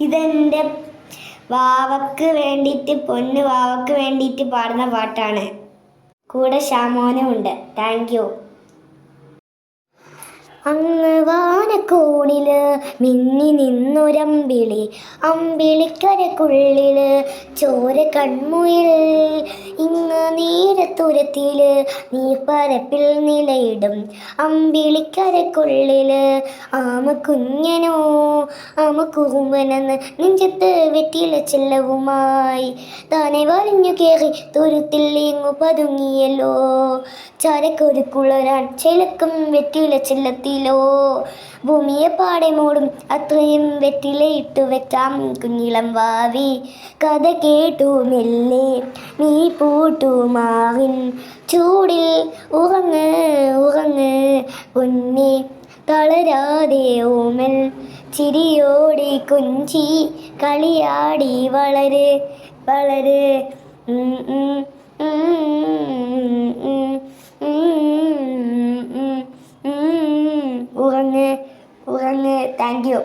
ഇതെന്റെ വാവക്ക് വേണ്ടിയിട്ട് പൊന്ന് വാവക്ക് വേണ്ടിയിട്ട് പാടുന്ന പാട്ടാണ്. കൂടെ ശ്യാമോനും ഉണ്ട്. താങ്ക് യു അങ്ങ് വാനക്കോണിൽ മിന്നി നിന്നൊരമ്പിളി അമ്പിളിക്കരക്കുള്ളിൽ ചോര കൺമുയിൽ. ഇങ്ങ് നീരത്തുരത്തിൽ പരപ്പിൽ നിലയിടും. അമ്പിളിക്കരക്കുള്ളിൽ ആമ കുഞ്ഞനോ ആമ കുറുമ്പനെന്ന് നെഞ്ചത്ത് വെറ്റിയിലെ ചെല്ലവുമായി. താനെ വലിഞ്ഞു കയറി തുരുത്തിൽ ഇങ്ങു പതുങ്ങിയല്ലോ. ചരക്കൊരു കുളരാൻ ചിലക്കും വെറ്റിയിലെ ചെല്ലത്തിലോ. ഭൂമിയെ പാടെ മൂടും. അത്രയും വെറ്റിലയിട്ട് വെച്ചാം കുഞ്ഞിളം വാവി. കഥ കേട്ടു മെല്ലെ. നീ പൂട്ടുമാവിൻ ചൂടിൽ. ഉറങ്ങ് ഉറങ്ങ് പൊന്നെ. തളരാതെ ഓമൽ ചിരിയോടി കുഞ്ചി. കളിയാടി വളരെ വളര്. ഉറങ്ങ്. Thank you.